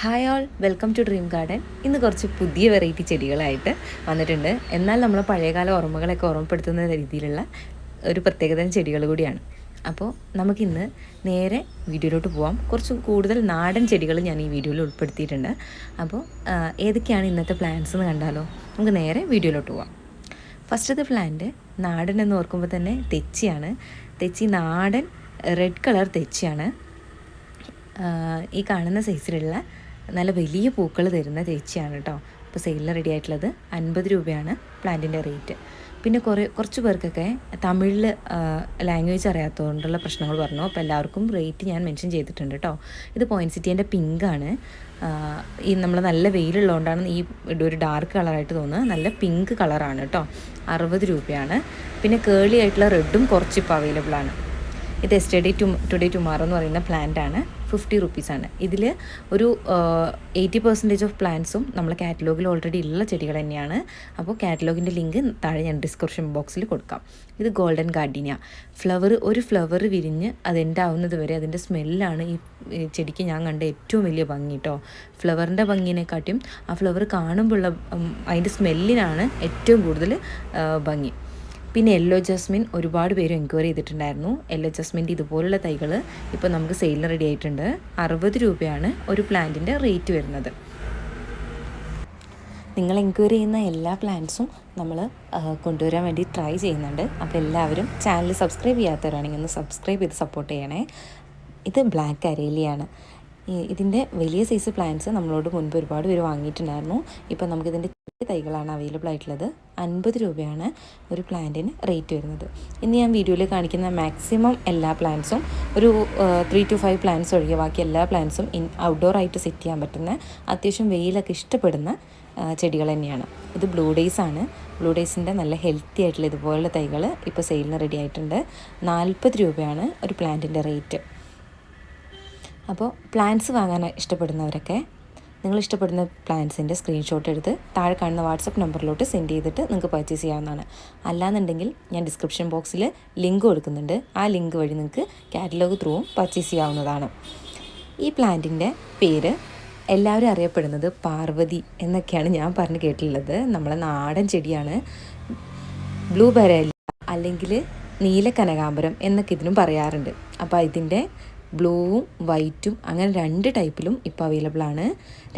Hi all welcome to dream garden ഇന്ന് കുറച്ച് പുതിയ വെറൈറ്റി ചെടികളായിട്ട് വന്നിട്ടുണ്ട്. എന്നാൽ നമ്മൾ പഴയകാല ഓർമ്മകളൊക്കെ ഓർമ്മപ്പെടുത്തുന്ന രീതിയിലുള്ള ഒരു പ്രത്യേകതരം ചെടികൾ കൂടിയാണ്. അപ്പോൾ നമുക്കിന്ന് നേരെ വീഡിയോയിലോട്ട് പോവാം. കുറച്ച് കൂടുതൽ നാടൻ ചെടികൾ ഞാൻ ഈ വീഡിയോയിൽ ഉൾപ്പെടുത്തിയിട്ടുണ്ട്. അപ്പോൾ ഏതൊക്കെയാണ് ഇന്നത്തെ പ്ലാന്റ്സ് എന്ന് കണ്ടാലോ? നമുക്ക് നേരെ വീഡിയോയിലോട്ട് പോവാം. ഫസ്റ്റത്തെ പ്ലാന്റ് നാടൻ എന്ന് ഓർക്കുമ്പോൾ തന്നെ തെച്ചിയാണ്. തെച്ചി നാടൻ റെഡ് കളർ തെച്ചിയാണ്. ഈ കാണുന്ന സൈസിലുള്ള നല്ല വലിയ പൂക്കൾ തരുന്ന ചേച്ചിയാണ് കേട്ടോ. അപ്പോൾ സെയിലിൽ റെഡി ആയിട്ടുള്ളത് അൻപത് രൂപയാണ് പ്ലാന്റിന്റെ റേറ്റ് പിന്നെ കുറേ കുറച്ച് പേർക്കൊക്കെ തമിഴിൽ ലാംഗ്വേജ് അറിയാത്തതുകൊണ്ടുള്ള പ്രശ്നങ്ങൾ പറഞ്ഞു. അപ്പോൾ എല്ലാവർക്കും റേറ്റ് ഞാൻ മെൻഷൻ ചെയ്തിട്ടുണ്ട് കേട്ടോ. ഇത് പോയിന്റ് സിറ്റീന്റെ പിങ്കാണ് ഈ നമ്മൾ നല്ല വെയിലുള്ളതുകൊണ്ടാണ് ഈ ഒരു ഡാർക്ക് കളറായിട്ട് തോന്നുന്നത്. നല്ല പിങ്ക് കളറാണ് കേട്ടോ. അറുപത് രൂപയാണ്. പിന്നെ കേളി ആയിട്ടുള്ള റെഡും കുറച്ചിപ്പോൾ അവൈലബിളാണ് ഇത് എസ്റ്റഡേ ടു ടുഡേ ടുമാറോ എന്ന് പറയുന്ന പ്ലാന്റ് ആണ്. ഫിഫ്റ്റി റുപ്പീസാണ് ഇതിൽ ഒരു എയ്റ്റി പെർസെന്റേജ് ഓഫ് പ്ലാന്റ്സും നമ്മളെ കാറ്റലോഗിൽ ഓൾറെഡി ഉള്ള ചെടികൾ തന്നെയാണ്. അപ്പോൾ കാറ്റലോഗിന്റെ ലിങ്ക് താഴെ ഞാൻ ഡിസ്ക്രിപ്ഷൻ ബോക്സിൽ കൊടുക്കാം. ഇത് ഗോൾഡൻ ഗാർഡിനിയ ഫ്ലവർ ഒരു ഫ്ലവർ വിരിഞ്ഞ് അത് എന്റെ ആവുന്നത് വരെ അതിന്റെ സ്മെല്ലാണ് ഈ ചെടിക്ക് ഞാൻ കണ്ട ഏറ്റവും വലിയ ഭംഗി കേട്ടോ ഫ്ലവറിന്റെ ഭംഗിനെക്കാട്ടിയും ആ ഫ്ലവർ കാണുമ്പോഴുള്ള അതിന്റെ സ്മെല്ലിനാണ് ഏറ്റവും കൂടുതൽ ഭംഗി. പിന്നെ യെല്ലോ ജസ്മിൻ ഒരുപാട് പേര് എൻക്വയറി ചെയ്തിട്ടുണ്ടായിരുന്നു. യെല്ലോ ജസ്മിന്റെ ഇതുപോലുള്ള തൈകൾ ഇപ്പോൾ നമുക്ക് സെയിലിന് റെഡി ആയിട്ടുണ്ട്. അറുപത് രൂപയാണ് ഒരു പ്ലാന്റിന്റെ റേറ്റ് വരുന്നത്. നിങ്ങൾ എൻക്വയറി ചെയ്യുന്ന എല്ലാ പ്ലാന്റ്സും നമ്മൾ കൊണ്ടുവരാൻ വേണ്ടി ട്രൈ ചെയ്യുന്നുണ്ട്. അപ്പോൾ എല്ലാവരും ചാനൽ സബ്സ്ക്രൈബ് ചെയ്യാത്തവരാണെങ്കിൽ ഒന്ന് സബ്സ്ക്രൈബ് ചെയ്ത് സപ്പോർട്ട് ചെയ്യണേ. ഇത് ബ്ലാക്ക് അരേലിയാണ്. ഇതിന്റെ വലിയ സൈസ് പ്ലാന്റ്സ് നമ്മളോട് മുൻപ് ഒരുപാട് പേര് വാങ്ങിയിട്ടുണ്ടായിരുന്നു. ഇപ്പം നമുക്കിതിന്റെ ചെറിയ തൈകളാണ് അവൈലബിൾ ആയിട്ടുള്ളത്. അൻപത് രൂപയാണ് ഒരു പ്ലാന്റിന് റേറ്റ് വരുന്നത്. ഇന്ന് ഞാൻ വീഡിയോയിൽ കാണിക്കുന്ന മാക്സിമം എല്ലാ പ്ലാന്റ്സും ഒരു ത്രീ ടു ഫൈവ് പ്ലാന്റ്സ് ഒഴികെ ബാക്കി എല്ലാ പ്ലാന്റ്സും ഇൻ ഔട്ട്ഡോർ ആയിട്ട് സെറ്റ് ചെയ്യാൻ പറ്റുന്ന അത്യാവശ്യം വെയിലൊക്കെ ഇഷ്ടപ്പെടുന്ന ചെടികൾ തന്നെയാണ്. ഇത് ബ്ലൂ ഡേയ്സ് ആണ്. ബ്ലൂ ഡേയ്സിന്റെ നല്ല ഹെൽത്തി ആയിട്ടുള്ള ഇതുപോലുള്ള തൈകൾ ഇപ്പോൾ സെയിലിന് റെഡി ആയിട്ടുണ്ട്. നാൽപ്പത് രൂപയാണ് ഒരു പ്ലാന്റിന്റെ റേറ്റ് അപ്പോൾ പ്ലാൻസ് വാങ്ങാൻ ഇഷ്ടപ്പെടുന്നവരൊക്കെ നിങ്ങൾ ഇഷ്ടപ്പെടുന്ന പ്ലാൻസിന്റെ സ്ക്രീൻഷോട്ട് എടുത്ത് താഴെ കാണുന്ന വാട്സപ്പ് നമ്പറിലോട്ട് സെൻഡ് ചെയ്തിട്ട് നിങ്ങൾക്ക് പർച്ചേസ് ചെയ്യാവുന്നതാണ്. അല്ലാന്നുണ്ടെങ്കിൽ ഞാൻ ഡിസ്ക്രിപ്ഷൻ ബോക്സിൽ ലിങ്ക് കൊടുക്കുന്നുണ്ട്. ആ ലിങ്ക് വഴി നിങ്ങൾക്ക് കാറ്റലോഗ് ത്രൂവും പർച്ചേസ് ചെയ്യാവുന്നതാണ്. ഈ പ്ലാന്റിന്റെ പേര് എല്ലാവരും അറിയപ്പെടുന്നത് പാർവതി എന്നൊക്കെയാണ് ഞാൻ പറഞ്ഞു കേട്ടിട്ടുള്ളത്. നമ്മളെ നാടൻ ചെടിയാണ്. ബ്ലൂ ബെരേല അല്ലെങ്കിൽ നീല കനകാംബരം എന്നൊക്കെ ഇതിനും പറയാറുണ്ട്. അപ്പോൾ ഇതിന്റെ ബ്ലൂവും വൈറ്റും അങ്ങനെ രണ്ട് ടൈപ്പിലും ഇപ്പോൾ അവൈലബിൾ ആണ്.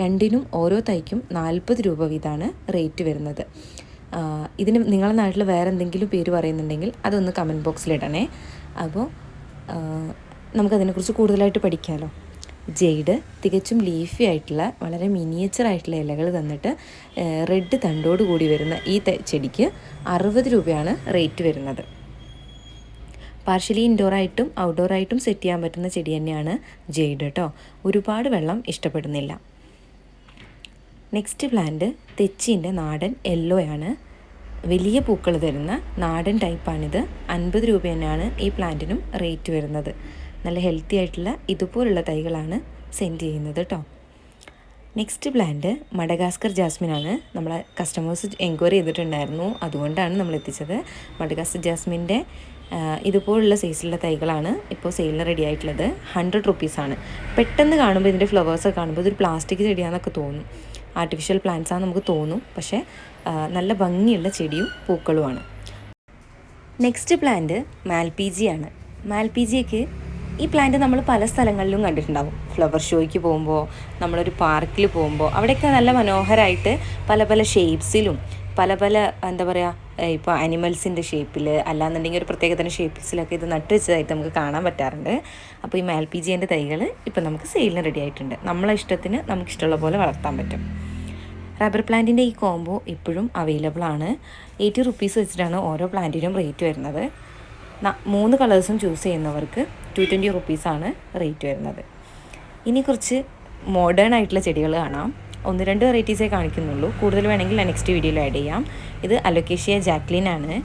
രണ്ടിനും ഓരോ തൈക്കും നാൽപ്പത് രൂപ വീതമാണ് റേറ്റ് വരുന്നത്. ഇതിന് നിങ്ങളുടെ നാട്ടിൽ വേറെ എന്തെങ്കിലും പേര് പറയുന്നുണ്ടെങ്കിൽ അതൊന്ന് കമന്റ് ബോക്സിലിടണേ അപ്പോൾ നമുക്കതിനെക്കുറിച്ച് കൂടുതലായിട്ട് പഠിക്കാമല്ലോ ജെയ്ഡ് തികച്ചും ലീഫി ആയിട്ടുള്ള വളരെ മിനിയേച്ചർ ആയിട്ടുള്ള ഇലകൾ തന്നിട്ട് റെഡ് തണ്ടോട് കൂടി വരുന്ന ഈ ചെടിക്ക് അറുപത് രൂപയാണ് റേറ്റ് വരുന്നത്. പാർഷ്യലി ഔട്ട്ഡോർ ആയിട്ടും സെറ്റ് ചെയ്യാൻ പറ്റുന്ന ചെടി തന്നെയാണ് ജെയ്ഡ് കേട്ടോ ഒരുപാട് വെള്ളം ഇഷ്ടപ്പെടുന്നില്ല. നെക്സ്റ്റ് പ്ലാന്റ് തെച്ചിന്റെ നാടൻ യെല്ലോ ആണ്. വലിയ പൂക്കൾ തരുന്ന നാടൻ ടൈപ്പാണിത് അൻപത് രൂപ തന്നെയാണ് ഈ പ്ലാന്റിനും റേറ്റ് വരുന്നത്. നല്ല ഹെൽത്തി ആയിട്ടുള്ള ഇതുപോലുള്ള തൈകളാണ് സെൻഡ് ചെയ്യുന്നത് കേട്ടോ നെക്സ്റ്റ് പ്ലാന്റ് മഡഗാസ്കർ ജാസ്മിൻ ആണ്. നമ്മളെ കസ്റ്റമേഴ്സ് എൻക്വയറി ചെയ്തിട്ടുണ്ടായിരുന്നു. അതുകൊണ്ടാണ് നമ്മൾ എത്തിച്ചത്. മഡഗാസ്കർ ജാസ്മിന്റെ ഇതുപോലുള്ള സൈസിലുള്ള തൈകളാണ് ഇപ്പോൾ സെയിലിന് റെഡി ആയിട്ടുള്ളത്. ഹൺഡ്രഡ് റുപ്പീസാണ് പെട്ടെന്ന് കാണുമ്പോൾ ഇതിന്റെ ഫ്ലവേഴ്സൊക്കെ കാണുമ്പോൾ ഇതൊരു പ്ലാസ്റ്റിക് ചെടിയാണെന്നൊക്കെ തോന്നും. ആർട്ടിഫിഷ്യൽ പ്ലാന്റ്സ് ആണെന്ന് നമുക്ക് തോന്നും. പക്ഷേ നല്ല ഭംഗിയുള്ള ചെടിയും പൂക്കളുമാണ്. നെക്സ്റ്റ് പ്ലാന്റ് മാൽപീജി ആണ്. മാൽപീജിയൊക്കെ ഈ പ്ലാന്റ് നമ്മൾ പല സ്ഥലങ്ങളിലും കണ്ടിട്ടുണ്ടാവും. ഫ്ലവർ ഷോയ്ക്ക് പോകുമ്പോൾ നമ്മളൊരു പാർക്കിൽ പോകുമ്പോൾ അവിടെയൊക്കെ നല്ല മനോഹരമായിട്ട് പല പല ഷേപ്സിലും പല പല എന്താ പറയുക ഇപ്പോൾ അനിമൽസിന്റെ ഷേപ്പിൽ അല്ലാന്നുണ്ടെങ്കിൽ ഒരു പ്രത്യേകതരം ഷേപ്പ്സിലൊക്കെ ഇത് നട്ട് വെച്ചതായിട്ട് നമുക്ക് കാണാൻ പറ്റാറുണ്ട്. അപ്പോൾ ഈ മാൽപീജിയന്റെ തൈകൾ ഇപ്പോൾ നമുക്ക് സെയിലിന് റെഡി ആയിട്ടുണ്ട്. നമ്മളെ ഇഷ്ടത്തിന് നമുക്ക് ഇഷ്ടമുള്ള പോലെ വളർത്താൻ പറ്റും. റബ്ബർ പ്ലാന്റിന്റെ ഈ കോംബോ ഇപ്പോഴും അവൈലബിൾ ആണ്. എയ്റ്റി റുപ്പീസ് വെച്ചിട്ടാണ് ഓരോ പ്ലാന്റിനും റേറ്റ് വരുന്നത്. മൂന്ന് കളേഴ്സും ചൂസ് ചെയ്യുന്നവർക്ക് ടു ട്വന്റി റുപ്പീസാണ് റേറ്റ് വരുന്നത്. ഇനി കുറച്ച് മോഡേൺ ആയിട്ടുള്ള ചെടികൾ കാണാം. ഒന്ന് രണ്ട് വെറൈറ്റീസേ കാണിക്കുന്നുള്ളൂ. കൂടുതൽ വേണമെങ്കിൽ നെക്സ്റ്റ് വീഡിയോയിൽ ആഡ് ചെയ്യാം. ഇത് അലൊക്കേഷ്യ ജാക്ലിൻ ആണ്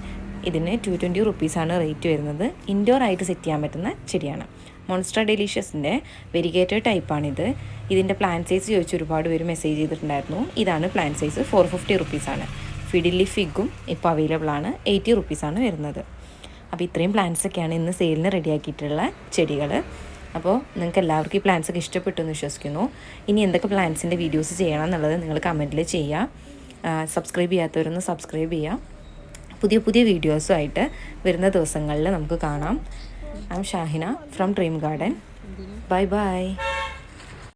ഇതിന് ടു ട്വന്റി റുപ്പീസാണ് റേറ്റ് വരുന്നത്. ഇൻഡോർ ആയിട്ട് സെറ്റ് ചെയ്യാൻ പറ്റുന്ന ചെടിയാണ്. മോൺസ്റ്റർ ഡെലീഷ്യസിന്റെ വെരിഗേറ്റഡ് ടൈപ്പാണിത് ഇതിന്റെ പ്ലാൻ സൈസ് ചോദിച്ച് ഒരുപാട് പേര് മെസ്സേജ് ചെയ്തിട്ടുണ്ടായിരുന്നു. ഇതാണ് പ്ലാൻ സൈസ് ഫോർ ഫിഫ്റ്റി റുപ്പീസാണ് ഫിഡിലി ഫിഗും ഇപ്പോൾ അവൈലബിൾ ആണ്. എയ്റ്റി റുപ്പീസാണ് വരുന്നത്. അപ്പോൾ ഇത്രയും പ്ലാൻസൊക്കെയാണ് ഇന്ന് സെയിലിന് റെഡിയാക്കിയിട്ടുള്ള ചെടികൾ അപ്പോൾ നിങ്ങൾക്ക് എല്ലാവർക്കും ഈ പ്ലാൻസ് ഒക്കെ ഇഷ്ടപ്പെട്ടു എന്ന് വിശ്വസിക്കുന്നു. ഇനി എന്തൊക്കെ പ്ലാൻസിന്റെ വീഡിയോസ് ചെയ്യണം എന്നുള്ളത് നിങ്ങൾ കമന്റിൽ ചെയ്യുക സബ്സ്ക്രൈബ് ചെയ്യാത്തവരൊന്ന് സബ്സ്ക്രൈബ് ചെയ്യുക പുതിയ പുതിയ വീഡിയോസുമായിട്ട് വരുന്ന ദിവസങ്ങളിൽ നമുക്ക് കാണാം. I am Shahina from dream garden bye bye